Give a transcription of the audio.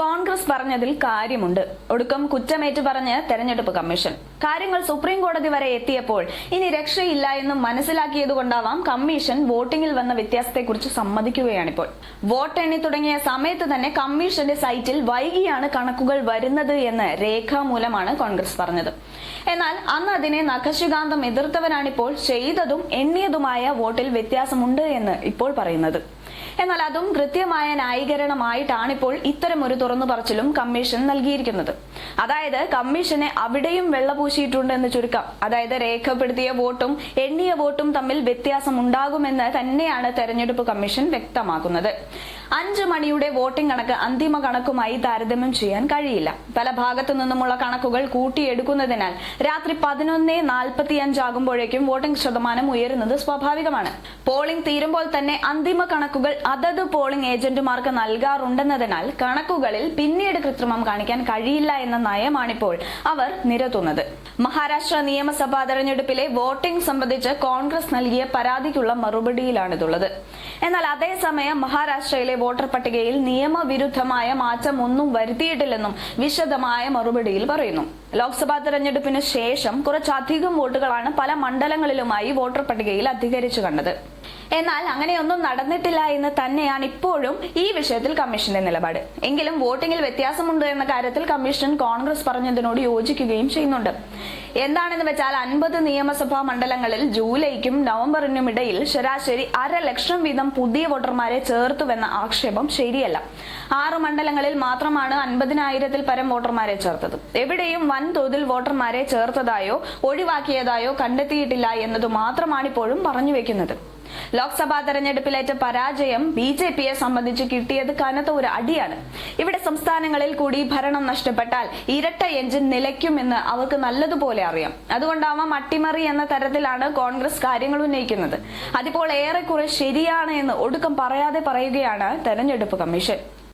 കോൺഗ്രസ് പറഞ്ഞതിൽ കാര്യമുണ്ട്. ഒടുക്കം കുറ്റമേറ്റ് പറഞ്ഞ് തെരഞ്ഞെടുപ്പ് കമ്മീഷൻ. കാര്യങ്ങൾ സുപ്രീം കോടതി വരെ എത്തിയപ്പോൾ ഇനി രക്ഷയില്ല എന്ന് മനസ്സിലാക്കിയതുകൊണ്ടാവാം കമ്മീഷൻ വോട്ടിംഗിൽ വന്ന വ്യത്യാസത്തെക്കുറിച്ച് സമ്മതിക്കുകയാണിപ്പോൾ. വോട്ട് എണ്ണി തുടങ്ങിയ സമയത്ത് തന്നെ കമ്മീഷന്റെ സൈറ്റിൽ വൈകിയാണ് കണക്കുകൾ വരുന്നത് എന്ന് രേഖാമൂലമാണ് കോൺഗ്രസ് പറഞ്ഞത്. എന്നാൽ അന്ന് അതിനെ നഖശികാന്തം എതിർത്തവരാണിപ്പോൾ ചെയ്തതും എണ്ണിയതുമായ വോട്ടിൽ വ്യത്യാസമുണ്ട് എന്ന് ഇപ്പോൾ പറയുന്നത്. എന്നാൽ അതും കൃത്യമായ ന്യായീകരണമായിട്ടാണ് ഇപ്പോൾ ഇത്തരം ഒരു തുറന്നു പറച്ചിലും കമ്മീഷൻ നൽകിയിരിക്കുന്നത്. അതായത് കമ്മീഷനെ അവിടെയും വെള്ളപൂശിയിട്ടുണ്ട് എന്ന് ചുരുക്കം. അതായത് രേഖപ്പെടുത്തിയ വോട്ടും എണ്ണിയ വോട്ടും തമ്മിൽ വ്യത്യാസം ഉണ്ടാകുമെന്ന് തന്നെയാണ് തെരഞ്ഞെടുപ്പ് കമ്മീഷൻ വ്യക്തമാക്കുന്നത്. അഞ്ച് മണിയുടെ വോട്ടിംഗ് കണക്ക് അന്തിമ കണക്കുമായി താരതമ്യം ചെയ്യാൻ കഴിയില്ല. പല ഭാഗത്തു നിന്നുമുള്ള കണക്കുകൾ കൂട്ടിയെടുക്കുന്നതിനാൽ രാത്രി പതിനൊന്ന് നാൽപ്പത്തിയഞ്ചാകുമ്പോഴേക്കും വോട്ടിംഗ് ശതമാനം ഉയരുന്നത് സ്വാഭാവികമാണ്. പോളിംഗ് തീരുമ്പോൾ തന്നെ അന്തിമ കണക്കുകൾ അതത് പോളിംഗ് ഏജന്റുമാർക്ക് നൽകാറുണ്ടെന്നതിനാൽ കണക്കുകളിൽ പിന്നീട് കൃത്രിമം കാണിക്കാൻ കഴിയില്ല എന്ന നയമാണിപ്പോൾ അവർ നിരത്തുന്നത്. മഹാരാഷ്ട്ര നിയമസഭാ തെരഞ്ഞെടുപ്പിലെ വോട്ടിംഗ് സംബന്ധിച്ച് കോൺഗ്രസ് നൽകിയ പരാതിക്കുള്ള മറുപടിയിലാണിതുള്ളത്. എന്നാൽ അതേസമയം മഹാരാഷ്ട്രയിലെ വോട്ടർ പട്ടികയിൽ നിയമവിരുദ്ധമായ മാറ്റം ഒന്നും വരുത്തിയിട്ടില്ലെന്നും വിശദമായ മറുപടിയിൽ പറയുന്നു ലോക്സഭാ തെരഞ്ഞെടുപ്പിന് ശേഷം കുറച്ചധികം വോട്ടുകളാണ് പല മണ്ഡലങ്ങളിലുമായി വോട്ടർ പട്ടികയിൽ അധികരിച്ചു കണ്ടത്. എന്നാൽ അങ്ങനെയൊന്നും നടന്നിട്ടില്ല എന്ന് തന്നെയാണ് ഇപ്പോഴും ഈ വിഷയത്തിൽ കമ്മീഷന്റെ നിലപാട്. എങ്കിലും വോട്ടിംഗിൽ വ്യത്യാസമുണ്ട് എന്ന കാര്യത്തിൽ കമ്മീഷൻ കോൺഗ്രസ് പറഞ്ഞതിനോട് യോജിക്കുകയും ചെയ്യുന്നുണ്ട്. എന്താണെന്ന് വെച്ചാൽ അൻപത് നിയമസഭാ മണ്ഡലങ്ങളിൽ ജൂലൈക്കും നവംബറിനും ഇടയിൽ ശരാശരി അര ലക്ഷം വീതം പുതിയ വോട്ടർമാരെ ചേർത്തുവെന്ന ആക്ഷേപം ശരിയല്ല. ആറ് മണ്ഡലങ്ങളിൽ മാത്രമാണ് അൻപതിനായിരത്തിൽ പരം വോട്ടർമാരെ ചേർത്തത്. എവിടെയും വൻതോതിൽ വോട്ടർമാരെ ചേർത്തതായോ ഒഴിവാക്കിയതായോ കണ്ടെത്തിയിട്ടില്ല എന്നതു മാത്രമാണ് ഇപ്പോഴും പറഞ്ഞു വെക്കുന്നത്. ലോക്സഭാ തെരഞ്ഞെടുപ്പിലേറ്റ പരാജയം ബി ജെ പിയെ സംബന്ധിച്ച് കിട്ടിയത് കനത്ത ഒരു അടിയാണ്. ഇവിടെ സംസ്ഥാനങ്ങളിൽ കൂടി ഭരണം നഷ്ടപ്പെട്ടാൽ ഇരട്ട എഞ്ചിൻ നിലയ്ക്കുമെന്ന് അവർക്ക് നല്ലതുപോലെ അറിയാം. അതുകൊണ്ടാവാം അട്ടിമറി എന്ന തരത്തിലാണ് കോൺഗ്രസ് കാര്യങ്ങൾ ഉന്നയിക്കുന്നത്. അതിപ്പോൾ ഏറെക്കുറെ ശരിയാണ് എന്ന് ഒടുക്കം പറയാതെ പറയുകയാണ് തെരഞ്ഞെടുപ്പ് കമ്മീഷൻ.